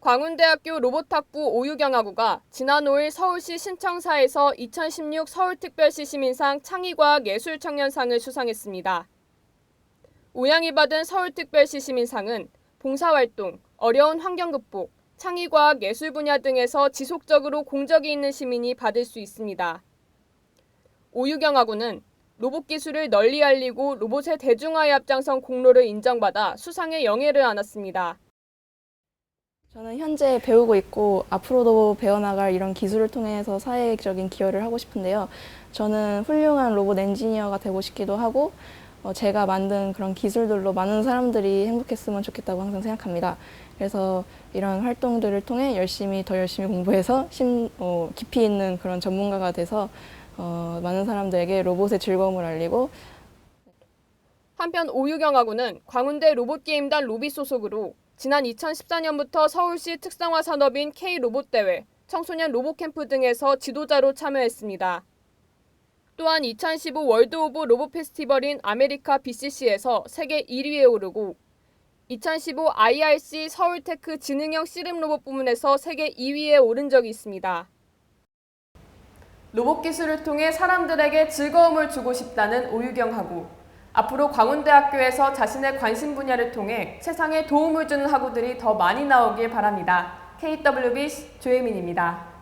광운대학교 로봇학부 오유경학우가 지난 5일 서울시 신청사에서 2016 서울특별시 시민상 창의과학 예술청년상을 수상했습니다. 우양이 받은 서울특별시 시민상은 봉사활동, 어려운 환경 극복, 창의과학 예술 분야 등에서 지속적으로 공적이 있는 시민이 받을 수 있습니다. 오유경학우는 로봇 기술을 널리 알리고 로봇의 대중화에 앞장선 공로를 인정받아 수상의 영예를 안았습니다. 저는 현재 배우고 있고 앞으로도 배워나갈 이런 기술을 통해서 사회적인 기여를 하고 싶은데요. 저는 훌륭한 로봇 엔지니어가 되고 싶기도 하고 어, 제가 만든 그런 기술들로 많은 사람들이 행복했으면 좋겠다고 항상 생각합니다. 그래서 이런 활동들을 통해 열심히 더 열심히 공부해서 심, 어, 깊이 있는 그런 전문가가 돼서 어, 많은 사람들에게 로봇의 즐거움을 알리고 한편 오유경 하고는 광운대 로봇게임단 로비 소속으로 지난 2014년부터 서울시 특성화 산업인 K로봇대회, 청소년 로봇캠프 등에서 지도자로 참여했습니다. 또한 2015 월드 오브 로봇 페스티벌인 아메리카 BCC에서 세계 1위에 오르고 2015 IRC 서울테크 지능형 씨름 로봇 부문에서 세계 2위에 오른 적이 있습니다. 로봇 기술을 통해 사람들에게 즐거움을 주고 싶다는 오유경 하고 앞으로 광운대학교에서 자신의 관심 분야를 통해 세상에 도움을 주는 학우들이 더 많이 나오길 바랍니다. KWB 조혜민입니다.